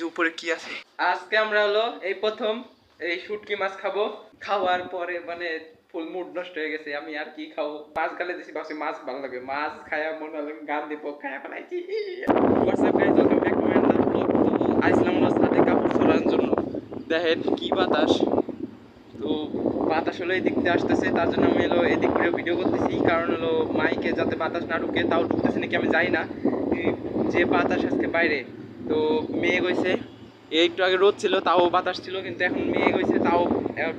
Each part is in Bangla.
যে উপরে কি আছে? আজকে আমরা হলো এই প্রথম এই শুটকি মাছ খাব। খাওয়ার পরে মানে ফুল মুড নষ্ট হয়ে গেছে, আমি আর কি খাব? মাছ গালে দিছি, ভাবছি মাছ ভালো লাগে। মাছ খায়া মনে হলো গান দিব, খায়া ফেলাইছি। হোয়াটসঅ্যাপ গাইজ ওয়েলকাম ব্যাক আইছিলাম হলো ছাদে কাপড় ছড়ানোর জন্য। দেখেন কি বাতাস। তো বাতাস হলো এদিক দিয়ে আসতেছে, তার জন্য আমি হলো এদিক করে ভিডিও করতেছি। কারণ হলো মাইকে যাতে বাতাস না ঢুকে, তাও ঢুকতেছে নাকি আমি জানি না। যে বাতাস আজকে বাইরে তো মেয়ে হয়েছে। একটু আগে রোদ ছিল, তাও বাতাস ছিল, কিন্তু এখন মেয়ে হয়েছে, তাও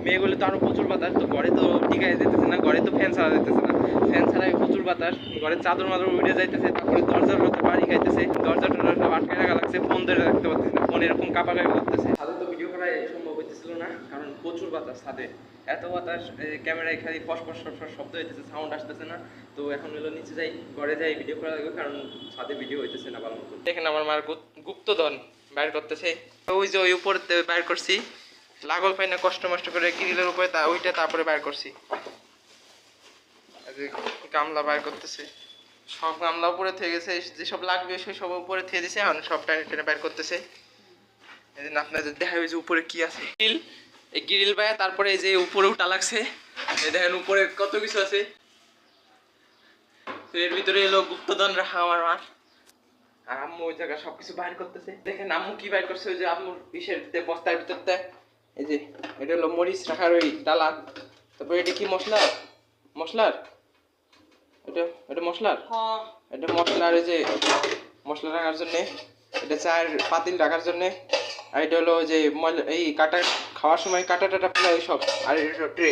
মেয়ে হলে তো আরও প্রচুর বাতাস, তো ঘরে তো টিকা যেতেছে না, ঘরে তো ফ্যান ছাড়া যেতেছে না। ফ্যান ছাড়াই প্রচুর বাতাস, ঘরে চাদর মাদর উঠে যাইতেছে, তারপরে দরজার মধ্যে বাড়ি খাইতেছে, দরজা টরজা সব রাখা লাগছে, ফোন ধরে রাখতে পারতেছে না, ফোন এরকম কাপা কাপি করতেছে ভিডিও করা সম্ভব হইতেছিল না, কারণ প্রচুর বাতাস ছাদে। এত বাতাস ক্যামেরায় খালি ফস ফস ফস শব্দ হইতেছে সাউন্ড আসতেছে না। তো এখন হলো নিচে যাই, ঘরে যাই ভিডিও করা লাগবে, কারণ ছাদে ভিডিও হইতেছে না ভালো মতো। দেখেন আমার মার গুপ্তধন বাইর করতেছে। ওই যে ওই উপরে বাইর করছি, লাগল পাই না, কষ্ট মষ্ট করে গ্রিলের উপরে তা, ওইটা তারপরে বাইর করছি। গামলা বাইর করতেছে। সব গামলা উপরে থেকে গেছে, যেসব লাগবে সেই সব উপরে থেকে দিছে, এখন সব টাইনে টেনে বাইর করতেছে। এই আপনাদের দেখা উপরে কি আছে? গ্রিল এই গ্রিল বাইয়া তারপরে এই যে উপরে উঠা লাগছে। এই দেখেন উপরে কত কিছু আছে। তো এর ভিতরে এলো গুপ্তধন রাখা আমার মার। আর আম্মু ওই জায়গায় সবকিছু বাইর করতেছে। দেখেন আম্মু কি বাইর করছে ওই যে আম্মুর ইসের ভিতরে, বস্তার ভিতরতে এই যে এটা হলো মরিচ রাখার ওই ডালা। তারপরে এটা কি মশলা? মশলার? এটা এটা মশলার? এটা মশলার এই যে মশলা রাখার জন্যে এটা চায়ের পাতিল রাখার জন্যে। আর এটা হলো যে এই কাটা খাওয়ার সময় কাটা টাটা ফেলা এইসব। আর এটা ট্রে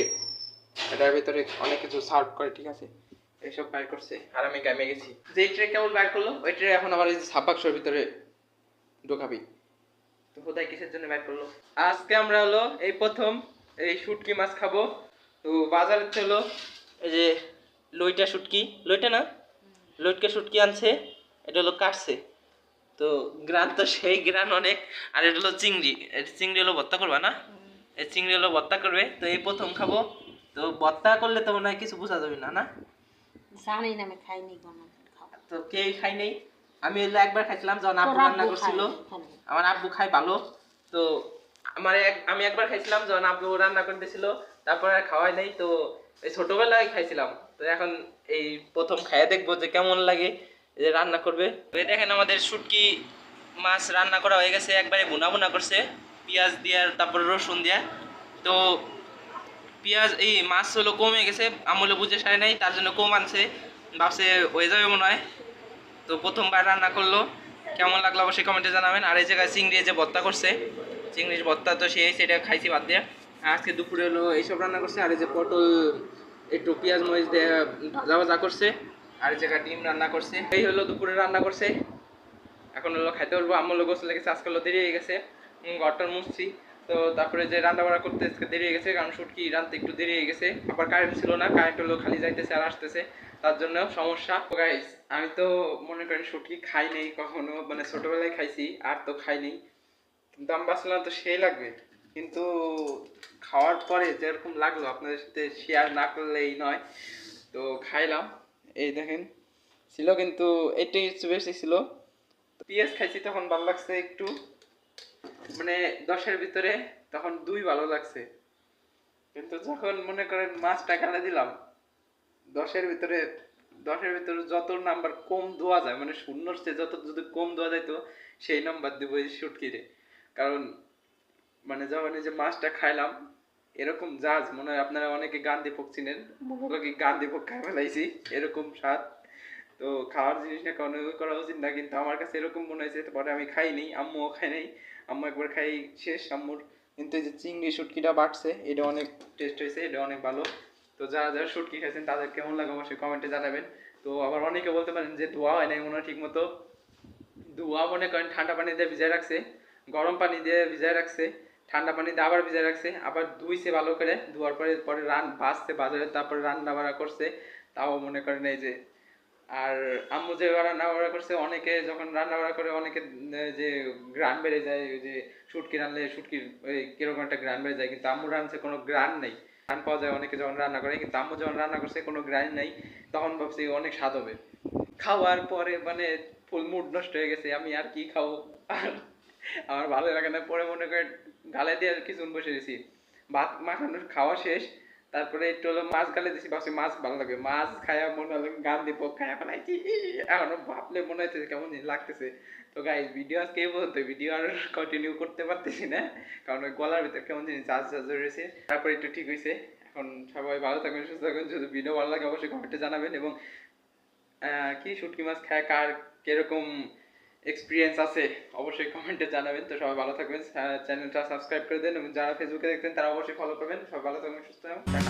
এটার ভিতরে অনেক কিছু সার্ভ করে, ঠিক আছে? এইসব বাইর করছে। আর আমি গামে গেছি। যে ট্রে কেমন বাইর করল? ওই ট্রে এখন আবার এই যে সাপ বাক্সের ভিতরে ঢোকাবি। তো হোদাই কিসের জন্য বাইর করল? আজকে আমরা হলো এই প্রথম এই শুটকি মাছ খাব। তো বাজারে হলো এই যে লইটা শুটকি। লইটা না? লইটকে শুটকি আনছে। এটা হলো কাটছে। তো গ্রান তো সেই গ্রান অনেক আর এটা হলো চিংড়ি। চিংড়ি হলো ভর্তা করবা না? এই চিংড়ি হলো ভর্তা করবে তো এই প্রথম খাব। তো ভর্তা করলে তো মনে হয় কিছু বোঝা যাবে না না? জানি না আমি খাইনি তো কেউ খাই নাই। আমি হলো একবার খাইছিলাম যখন আব্বু রান্না করছিল। আমার আব্বু খাই ভালো। তো আমার এক আমি একবার খাইছিলাম যখন আব্বু রান্না করতেছিল তারপরে আর খাওয়াই নাই। তো এই ছোটবেলায় খাইছিলাম। তো এখন এই প্রথম খাইয়ে দেখব যে কেমন লাগে। এই যে রান্না করবে। দেখেন আমাদের শুটকি মাছ রান্না করা হয়ে গেছে, একবারে বোনা ভুনা করছে। পেঁয়াজ দিয়ে আর তারপরে রসুন দিয়ে। তো পেঁয়াজ, এই মাছ হলো কমে গেছে, আমলে বুঝে সারে নাই, তার জন্য কম আনছে। ভাবছে হয়ে যাবে মনে হয়। তো প্রথমবার রান্না করল। কেমন লাগল অবশ্যই কমেন্টে জানাবেন। আর এই জায়গায় চিংড়ি যে ভর্তা করছে, চিংড়ির ভর্তা তো সেই, সেটা খাইছি বাদ দিয়ে। আজকে দুপুরে হলো এইসব রান্না করছে। আর এই যে পটল, একটু পেঁয়াজ মরিচ দিয়ে ভাজা ভাজা করছে। আর এই জায়গায় ডিম রান্না করছে। এই হলো দুপুরে রান্না করছে। এখন হলো খাইতে পারব আমার গোসল লেগেছে আজকে দেরি হয়ে গেছে। উম, ঘরটার মুছছি। তো তারপরে যে রান্না বান্না করতে দেরি হয়ে গেছে কারণ শুটকি রানতে একটু দেরি হয়ে গেছে। আবার কারেন্ট ছিল না কারেন্ট হলো খালি যাইতেছে আর আসতেছে। তার জন্য সমস্যা। গাইস আমি তো মনে করেন শুটকি খাই নাই কখনো মানে ছোটবেলায় খাইছি আর তো খাই নাই। আমি ভাবছিলাম তো সেই লাগবে। কিন্তু খাওয়ার পরে যেরকম লাগল আপনাদের সাথে শেয়ার না করলেই নয়। তো খাইলাম। এই দেখেন, ছিল কিন্তু এইটাই একটু বেশি ছিল। পেঁয়াজ খাইছি তখন ভালো লাগছে একটু। মানে দশের ভিতরে তখন দুই ভালো লাগছে। কিন্তু যখন মনে করেন মাছটা খেলা দিলাম, দশের ভিতরে দশের ভিতরে যত নাম্বার কম দেওয়া যায় মানে শূন্যর চেয়ে যত যদি কম দেওয়া যায় তো সেই নাম্বার দিব এই শুটকিরে। কারণ মানে যখন এই যে মাছটা খাইলাম এরকম জাজ, মনে হয় আপনারা অনেকে গান দীপক চিনেন। কি গান দীপক খাই ফেলাইছি? এরকম স্বাদ। তো খাওয়ার জিনিসটা কোনো করা উচিত না, কিন্তু আমার কাছে এরকম মনে হয়েছে পরে আমি খাইনি, আম্মুও খাই নাই। আম্মু একবার খাই শেষ আম্মুর। কিন্তু এই যে চিংড়ি শুটকিটা বাড়ছে, এটা অনেক টেস্ট হয়েছে, এটা অনেক ভালো। তো যারা যারা শুটকি খাইছেন, তাদের কেমন লাগে অবশ্যই কমেন্টে জানাবেন। তো আবার অনেকে বলতে পারেন যে ধোয়া হয় নাই, মনে হয় ঠিক মতো ধোয়া মনে করেন ঠান্ডা পানি দিয়ে ভিজায় রাখছে, গরম পানি দিয়ে ভিজায় রাখছে। ঠান্ডা পানি দিয়ে আবার ভিজায় রাখছে, আবার ধুইছে ভালো করে, ধোয়ার পরে পরে রান ভাজছে বাজারে, তারপরে রান্না বাড়া করছে, তাও মনে করেন এই যে, আর আম্মু যে রান্না বাড়া করছে, অনেকে যখন রান্না বাড়া করে, অনেকে যে গ্রান বেড়ে যায়, ওই যে শুটকি রানলে শুটকির, ওই কীরকম একটা গ্রান বেড়ে যায়, কিন্তু আম্মু রানছে কোনো গ্রান নেই। গ্রান পাওয়া যায় অনেকে যখন রান্না করে, কিন্তু আম্মু যখন রান্না করছে, কোনো গ্রান নেই, তখন ভাবছি অনেক স্বাদ হবে। খাওয়ার পরে মানে ফুল মুড নষ্ট হয়ে গেছে, আমি আর কি খাব? আর আমার ভালো লাগে না, পরে মনে করে গালে দিয়ে কিছুক্ষণ বসে দিছি। ভাত মাখানো খাওয়া শেষ, তারপরে একটু হলো মাছ গালে দিছি, ভাবছি মাছ ভালো লাগে। মাছ খায়া মনে হলো গান দিব, খায়া ফেলাইছি এখনও ভাবলে মনে হচ্ছে কেমন লাগতেছে। তো গাইজ ভিডিও আজকে এই পর্যন্ত ভিডিও আর কন্টিনিউ করতে পারতেছি না, কারণ ওই গলার ভিতরে কেমন জানি চার্জ চার্জ রয়েছে। তারপরে একটু ঠিক হয়েছে এখন সবাই ভালো থাকবেন, সুস্থ থাকবেন, যদি ভিডিও ভালো লাগে অবশ্যই কমেন্টে জানাবেন এবং কি শুটকি মাছ খায়, কার কীরকম এক্সপিরিয়েন্স আছে, অবশ্যই কমেন্টে জানাবেন। তো সবাই ভালো থাকবেন। চ্যানেলটা সাবস্ক্রাইব করে দেন এবং যারা ফেসবুকে দেখতেন তারা অবশ্যই ফলো করবেন। সবাই ভালো থাকবেন, সুস্থ থাকবেন।